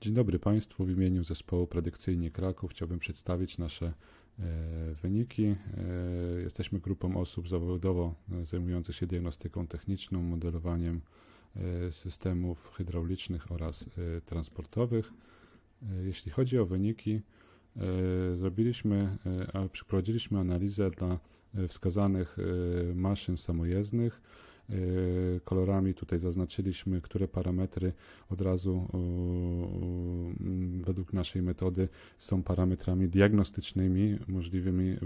Dzień dobry Państwu. W imieniu zespołu Predykcyjnie Kraków chciałbym przedstawić nasze e, wyniki. E, Jesteśmy grupą osób zawodowo e, zajmujących się diagnostyką techniczną, modelowaniem systemów hydraulicznych oraz transportowych. Jeśli chodzi o wyniki, zrobiliśmy, przeprowadziliśmy analizę dla wskazanych maszyn samojezdnych. E, Kolorami tutaj zaznaczyliśmy, które parametry od razu według naszej metody są parametrami diagnostycznymi możliwymi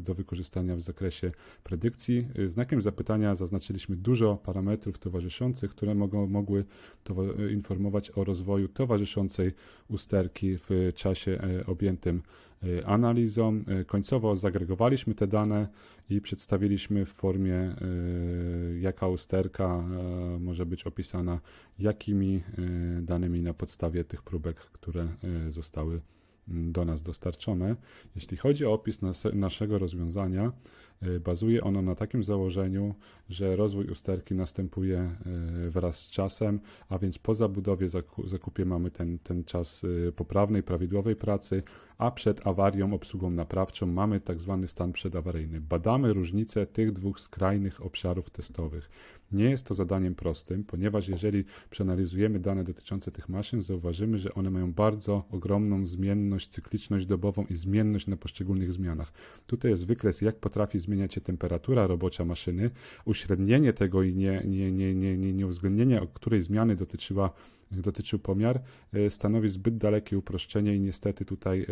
do wykorzystania w zakresie predykcji. Y, Znakiem zapytania zaznaczyliśmy dużo parametrów towarzyszących, które mogą, mogły informować o rozwoju towarzyszącej usterki w czasie e, objętym analizą. E, Końcowo zagregowaliśmy te dane i przedstawiliśmy w formie, e, jaka usterka może być opisana jakimi danymi na podstawie tych próbek, które zostały mm, do nas dostarczone. Jeśli chodzi o opis nas, naszego rozwiązania, bazuje ono na takim założeniu, że rozwój usterki następuje e, wraz z czasem, a więc po zabudowie, zaku- zakupie mamy ten, ten czas e, poprawnej, prawidłowej pracy, a przed awarią, obsługą naprawczą mamy tak zwany stan przedawaryjny. Badamy różnicę tych dwóch skrajnych obszarów testowych. Nie jest to zadaniem prostym, ponieważ jeżeli przeanalizujemy dane dotyczące tych maszyn, zauważymy, że one mają bardzo ogromną zmienność, cykliczność dobową i zmienność na poszczególnych zmianach. Tutaj jest wykres, jak potrafi zmieniać się temperatura robocza maszyny. Uśrednienie tego i nie, nie, nie, nie, nie, nie uwzględnienie, której zmiany dotyczyła dotyczył pomiar, e, stanowi zbyt dalekie uproszczenie i niestety tutaj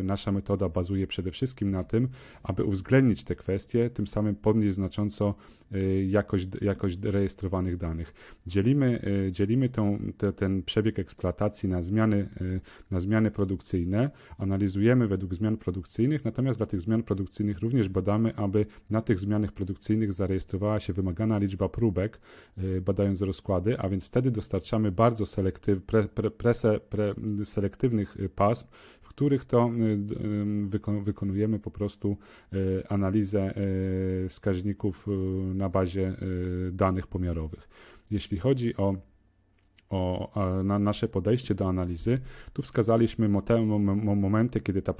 e, nasza metoda bazuje przede wszystkim na tym, aby uwzględnić te kwestie, tym samym podnieść znacząco e, jakość, jakość rejestrowanych danych. Dzielimy, dzielimy tą, te, ten przebieg eksploatacji na zmiany, na zmiany produkcyjne, analizujemy według zmian produkcyjnych, natomiast dla tych zmian produkcyjnych również badamy, aby na tych zmianach produkcyjnych zarejestrowała się wymagana liczba próbek, badając rozkłady, a więc wtedy dostarczamy bardzo selektyw, pre, pre, prese, e, pasm, w których to em, wyko- wykonujemy po prostu analizę wskaźników na bazie danych pomiarowych. Jeśli chodzi o o na nasze podejście do analizy, tu wskazaliśmy momenty, kiedy ta,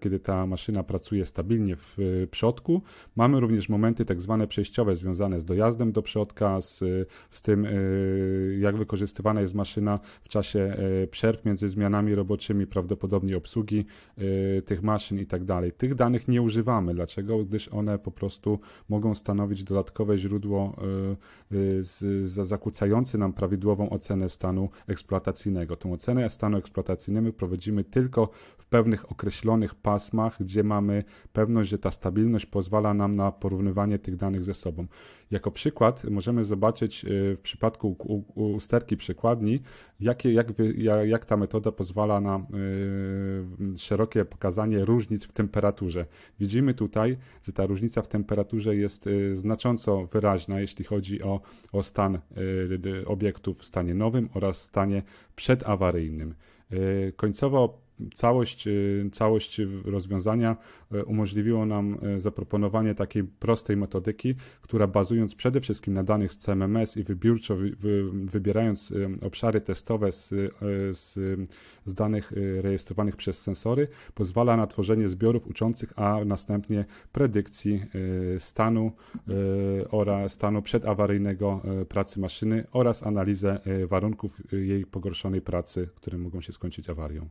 kiedy ta maszyna pracuje stabilnie w przodku. Mamy również momenty tak zwane przejściowe, związane z dojazdem do przodka, z, z tym, y, jak wykorzystywana jest maszyna w czasie y, przerw między zmianami roboczymi, prawdopodobnie obsługi y, tych maszyn i tak dalej. Tych danych nie używamy. Dlaczego? Gdyż one po prostu mogą stanowić dodatkowe źródło z, za zakłócający nam prawidłową ocenę stanu eksploatacyjnego. Tą ocenę stanu eksploatacyjnego prowadzimy tylko w pewnych określonych pasmach, gdzie mamy pewność, że ta stabilność pozwala nam na porównywanie tych danych ze sobą. Jako przykład możemy zobaczyć y, w przypadku usterki przekładni, jakie, jak, jak ta metoda pozwala na y, szerokie pokazanie różnic w temperaturze. Widzimy tutaj, że ta różnica w temperaturze jest y, znacząco wyraźna, jeśli chodzi o, o stan obiektu w stanie nowym oraz stanie przedawaryjnym. Końcowo całość, y, całość rozwiązania y, umożliwiło nam y, zaproponowanie takiej prostej metodyki, która bazując przede wszystkim na danych z CMMS i wybiórczo wy, wy, wybierając obszary testowe z, z, z danych rejestrowanych przez sensory, pozwala na tworzenie zbiorów uczących, a następnie predykcji stanu oraz stanu przedawaryjnego pracy maszyny oraz analizę warunków jej pogorszonej pracy, które mogą się skończyć awarią.